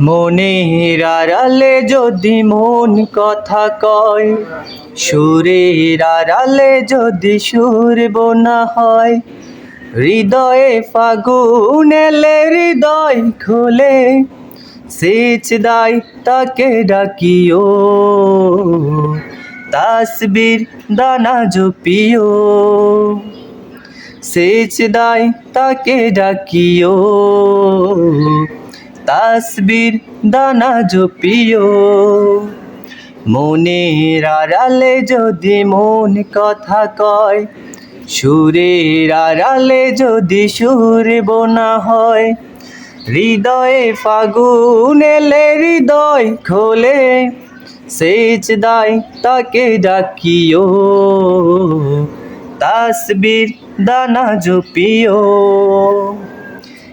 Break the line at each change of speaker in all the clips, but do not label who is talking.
মনের আড়ালে যদি মন কথা কয়, সুরের আড়ালে যদি সুর বোনা হয়, হৃদয়ে ফাগুন এলে হৃদয় খোলে, সেচ দায় তাকে ডাকিও, তাসবির দানা জপিও, সেচ দায় তাকে ডাকিও। তাসবির দানা জপিও মনের আড়ালে যদি মন কথা কয়, সুরের আড়ালে যদি সুর বোনা হয়, হৃদয়ে ফাগুন এলে হৃদয় খোলে সেচ দায় তাকে ডাকিও তাসবির দানা জপিও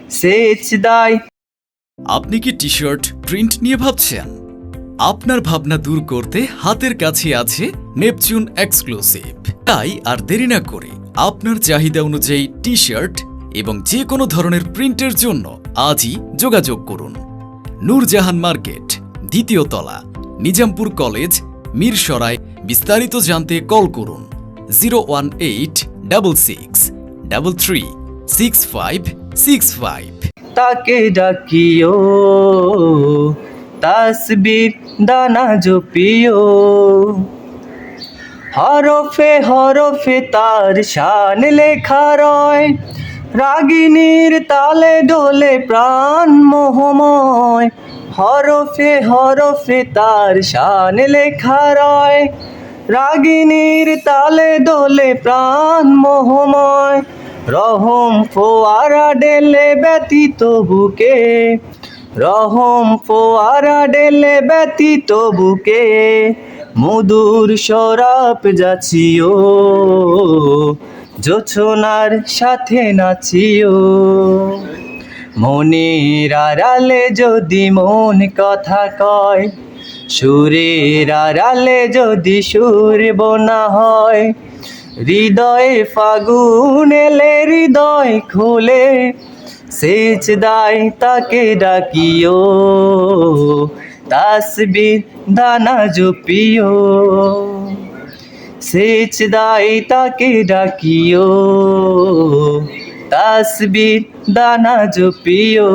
সেচ দায়
আপনি কি টি শার্ট প্রিন্ট নিয়ে ভাবছেন? আপনার ভাবনা দূর করতে হাতের কাছে আছে নেপচুন এক্সক্লুসিভ। তাই আর দেরি না করে আপনার চাহিদা অনুযায়ী টি শার্ট এবং যে কোনো ধরনের প্রিন্টের জন্য আজই যোগাযোগ করুন। নূরজাহান মার্কেট, দ্বিতীয় তলা, নিজামপুর কলেজ, মিরসরাই, বিস্তারিত জানতে কল করুন zero one eight double six double three six five six five.
তাকে ডাকিও, তাসবির দানা জপিও। হরফে হরফে তার শান লেখা রয়, রাগিনীর তালে ডোলে প্রাণ মোহময়। হরফে হরফে তার শান লেখা রয়, রাগিনীর তালে দোলে প্রাণ মোহময়। রহম ফোয়ারা ডেলে ব্যতীত বুকে। রহম ফোয়ারা ডেলে ব্যতীত বুকে। মধুর সরাপ যাচিও, জোছনার সাথে নাচিও। মনের আড়ালে যদি মন কথা কয়, সুরের আড়ালে যদি সুর বোনা হয় হৃদয়ে ফাগুন এলে হৃদয় খোলে সেচ দায় তাকে ডাকিও। তাসবির, দানা জপিও। সেচ দায় তাকে ডাকিও। তাসবির, দানা জপিও।